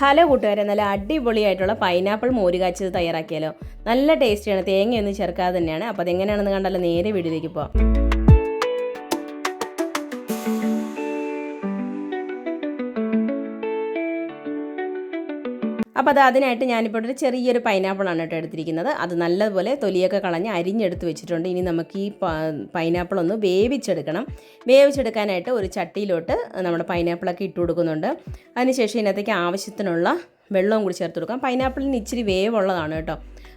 Hello കൂട്ടുകാരെ നല്ല അടിപൊളിയായിട്ടുള്ള പൈനാപ്പിൾ മോര് കാച്ചത് തയ്യാറാക്കിയാലോ? നല്ല ടേസ്റ്റിയാണ് തേങ്ങയൊന്നും ചേർക്കാതെ തന്നെയാണ്. അപ്പോൾ അതെങ്ങനെയാണെന്ന് കണ്ടാലോ നേരെ വീഡിയോയിലേക്ക് പോവാം. അപ്പോൾ അത് അതിനായിട്ട് ഞാനിപ്പോൾ ഒരു ചെറിയൊരു പൈനാപ്പിളാണ് കേട്ടോ എടുത്തിരിക്കുന്നത്. അത് നല്ലതുപോലെ തൊലിയൊക്കെ കളഞ്ഞ് അരിഞ്ഞെടുത്ത് വെച്ചിട്ടുണ്ട്. ഇനി നമുക്ക് ഈ പൈനാപ്പിൾ ഒന്ന് വേവിച്ചെടുക്കണം. വേവിച്ചെടുക്കാനായിട്ട് ഒരു ചട്ടിയിലോട്ട് നമ്മുടെ പൈനാപ്പിളൊക്കെ ഇട്ട് കൊടുക്കുന്നുണ്ട്. അതിനുശേഷം ഇതിനകത്തേക്ക് ആവശ്യത്തിനുള്ള വെള്ളവും കൂടി ചേർത്ത് കൊടുക്കാം. പൈനാപ്പിളിന് ഇച്ചിരി വേവുള്ളതാണ് കേട്ടോ.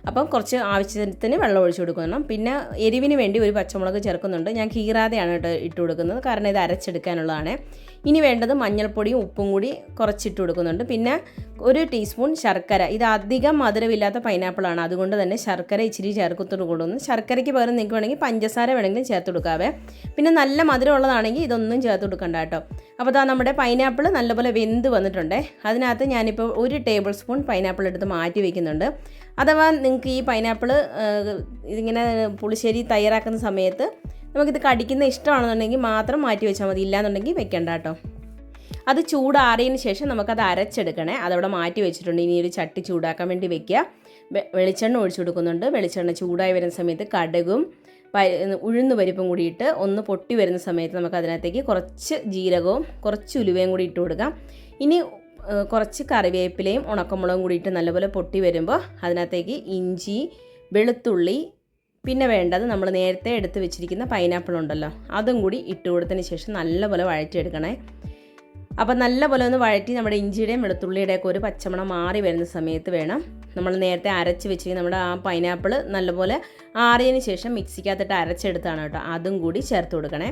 അപ്പം കുറച്ച് ആവശ്യത്തിന് വെള്ളം ഒഴിച്ചു കൊടുക്കണം. പിന്നെ എരിവിന് വേണ്ടി ഒരു പച്ചമുളക് ചേർക്കുന്നുണ്ട്. ഞാൻ കീറാതെയാണ് കേട്ടോ ഇട്ട് കൊടുക്കുന്നത്. കാരണം ഇത് അരച്ചെടുക്കാനുള്ളതാണ്. ഇനി വേണ്ടത് മഞ്ഞൾപ്പൊടിയും ഉപ്പും കൂടി കുറച്ചിട്ട് കൊടുക്കുന്നുണ്ട്. പിന്നെ ഒരു ടീസ്പൂൺ ശർക്കര. ഇത് അധികം മധുരമില്ലാത്ത പൈനാപ്പിളാണ്. അതുകൊണ്ട് തന്നെ ശർക്കര ഇച്ചിരി ചേർക്കത്തോട് കൂടുന്നു ശർക്കരയ്ക്ക് പകരം നിങ്ങൾക്ക് വേണമെങ്കിൽ പഞ്ചസാര വേണമെങ്കിലും ചേർത്ത് കൊടുക്കാവേ. പിന്നെ നല്ല മധുരമുള്ളതാണെങ്കിൽ ഇതൊന്നും ചേർത്ത് കൊടുക്കണ്ട കേട്ടോ. അപ്പോൾ അതാ നമ്മുടെ പൈനാപ്പിൾ നല്ലപോലെ വെന്ത് വന്നിട്ടുണ്ട്. അതിനകത്ത് ഞാനിപ്പോൾ ഒരു ടേബിൾ സ്പൂൺ പൈനാപ്പിൾ എടുത്ത് മാറ്റി വയ്ക്കുന്നുണ്ട് അഥവാ നിങ്ങൾക്ക് ഈ പൈനാപ്പിൾ ഇതിങ്ങനെ പുളിശ്ശേരി തയ്യാറാക്കുന്ന സമയത്ത് നമുക്കിത് കടിക്കുന്ന ഇഷ്ടമാണെന്നുണ്ടെങ്കിൽ മാത്രം മാറ്റി വെച്ചാൽ മതി. ഇല്ലാന്നുണ്ടെങ്കിൽ വെക്കണ്ട കേട്ടോ. അത് ചൂടാറിയതിന് ശേഷം നമുക്കത് അരച്ചെടുക്കണേ. അതവിടെ മാറ്റി വെച്ചിട്ടുണ്ട്. ഇനി ഒരു ചട്ടി ചൂടാക്കാൻ വേണ്ടി വെക്കുക. വെളിച്ചെണ്ണ ഒഴിച്ചു കൊടുക്കുന്നുണ്ട്. വെളിച്ചെണ്ണ ചൂടായി വരുന്ന സമയത്ത് കടുകും ഉഴുന്ന് പരിപ്പും കൂടിയിട്ട് ഒന്ന് പൊട്ടി വരുന്ന സമയത്ത് നമുക്ക് അതിനകത്തേക്ക് കുറച്ച് ജീരകവും കുറച്ച് ഉലുവയും കൂടി ഇട്ട് കൊടുക്കാം. ഇനി കുറച്ച് കറിവേപ്പിലയും ഉണക്കമുളകും കൂടിയിട്ട് നല്ലപോലെ പൊട്ടി വരുമ്പോൾ അതിനകത്തേക്ക് ഇഞ്ചി വെളുത്തുള്ളി പിന്നെ വേണ്ടത് നമ്മൾ നേരത്തെ എടുത്ത് വെച്ചിരിക്കുന്ന പൈനാപ്പിൾ ഉണ്ടല്ലോ അതും കൂടി ഇട്ട് കൊടുത്തതിന് ശേഷം നല്ലപോലെ വഴറ്റിയെടുക്കണേ. അപ്പോൾ നല്ലപോലെ ഒന്ന് വഴറ്റി നമ്മുടെ ഇഞ്ചിയുടെയും വെളുത്തുള്ളിയുടെയൊക്കെ ഒരു പച്ചമണം മാറി വരുന്ന സമയത്ത് വേണം. നമ്മൾ നേരത്തെ അരച്ച് വെച്ച് നമ്മുടെ ആ പൈനാപ്പിൾ നല്ലപോലെ ആറിയതിന് ശേഷം മിക്സിക്കകത്തിട്ട് അരച്ചെടുത്താണ് കേട്ടോ. അതും കൂടി ചേർത്ത് കൊടുക്കണേ.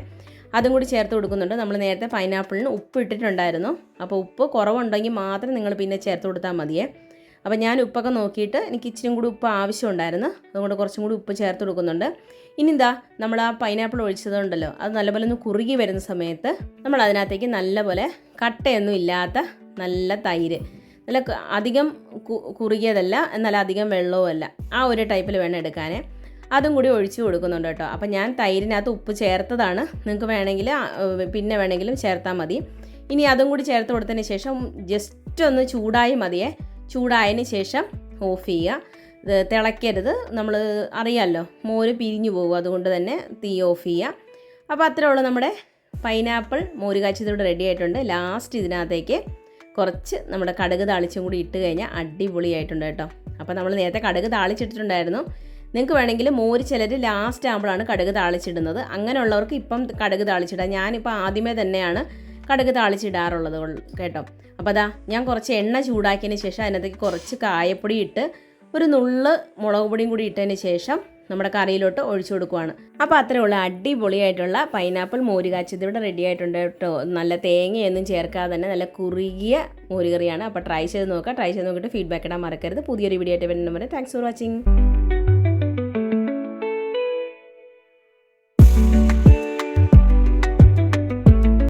അതും കൂടി ചേർത്ത് കൊടുക്കുന്നുണ്ട്. നമ്മൾ നേരത്തെ പൈനാപ്പിളിന് ഉപ്പ് ഇട്ടിട്ടുണ്ടായിരുന്നു. അപ്പോൾ ഉപ്പ് കുറവുണ്ടെങ്കിൽ മാത്രം നിങ്ങൾ പിന്നെ ചേർത്ത് കൊടുത്താൽ മതിയേ. അപ്പോൾ ഞാൻ ഉപ്പൊക്കെ നോക്കിയിട്ട് എനിക്ക് ഇച്ചിരി കൂടി ഉപ്പ് ആവശ്യമുണ്ടായിരുന്നു. അതുകൊണ്ട് കുറച്ചും കൂടി ഉപ്പ് ചേർത്ത് കൊടുക്കുന്നുണ്ട്. ഇനി എന്താ നമ്മൾ ആ പൈനാപ്പിൾ ഒഴിച്ചതുണ്ടല്ലോ അത് നല്ലപോലെ ഒന്ന് കുറുകി വരുന്ന സമയത്ത് നമ്മൾ അതിനകത്തേക്ക് നല്ലപോലെ കട്ടയൊന്നും ഇല്ലാത്ത നല്ല തൈര് നല്ല അധികം കുറുകിയതല്ല എന്നാൽ അധികം വെള്ളവുമല്ല ആ ഒരു ടൈപ്പിൽ വേണം എടുക്കാൻ. അതും കൂടി ഒഴിച്ച് കൊടുക്കുന്നുണ്ട് കേട്ടോ. അപ്പം ഞാൻ തൈരിനകത്ത് ഉപ്പ് ചേർത്തതാണ്. നിങ്ങൾക്ക് വേണമെങ്കിൽ പിന്നെ വേണമെങ്കിലും ചേർത്താൽ മതി. ഇനി അതും കൂടി ചേർത്ത് കൊടുത്തതിന് ശേഷം ജസ്റ്റ് ഒന്ന് ചൂടായി മതിയേ. ചൂടായതിന് ശേഷം ഓഫ് ചെയ്യുക. തിളയ്ക്കരുത് നമ്മൾ അറിയാമല്ലോ മോര് പിരിഞ്ഞു പോകും. അതുകൊണ്ട് തന്നെ തീ ഓഫ് ചെയ്യുക. അപ്പോൾ അത്രേ ഉള്ളൂ നമ്മുടെ പൈനാപ്പിൾ. മോര് കാച്ചിയതോടെ റെഡി ആയിട്ടുണ്ട്. ലാസ്റ്റ് ഇതിനകത്തേക്ക് കുറച്ച് നമ്മുടെ കടുക് താളിച്ചും കൂടി ഇട്ട് കഴിഞ്ഞാൽ അടിപൊളിയായിട്ടുണ്ട് കേട്ടോ. അപ്പോൾ നമ്മൾ നേരത്തെ കടുക് താളിച്ചിട്ടിട്ടുണ്ടായിരുന്നു. നിങ്ങൾക്ക് വേണമെങ്കിൽ മോര് ചിലർ ലാസ്റ്റ് ആകുമ്പോഴാണ് കടുക് താളിച്ചിടുന്നത്. അങ്ങനെയുള്ളവർക്ക് ഇപ്പം കടുക് താളിച്ചിടാം. ഞാനിപ്പോൾ ആദ്യമേ തന്നെയാണ് കടുക് താളിച്ചിടാറുള്ളത് കേട്ടോ. അപ്പോൾ അതാ ഞാൻ കുറച്ച് എണ്ണ ചൂടാക്കിയതിന് ശേഷം അതിനകത്തേക്ക് കുറച്ച് കായപ്പൊടി ഇട്ട് ഒരു നുള്ള് മുളക് പൊടിയും കൂടി ഇട്ടതിന് ശേഷം നമ്മുടെ കറിയിലോട്ട് ഒഴിച്ചു കൊടുക്കുവാണ്. അപ്പോൾ അത്രയേ ഉള്ളൂ. അടിപൊളിയായിട്ടുള്ള പൈനാപ്പിൾ മോര് കാച്ചത് ഇവിടെ റെഡി ആയിട്ടുണ്ട് കേട്ടോ. നല്ല തേങ്ങയൊന്നും ചേർക്കാതെ തന്നെ നല്ല കുറുകിയ മോരുകറിയാണ് അപ്പോൾ ട്രൈ ചെയ്ത് നോക്കുക ട്രൈ ചെയ്ത് നോക്കിയിട്ട് ഫീഡ്ബാക്ക് ഇടാൻ മറക്കരുത്. പുതിയൊരു വീഡിയോ ആയിട്ട് വരുന്നവരെ താങ്ക്സ് ഫോർ വാച്ചിങ്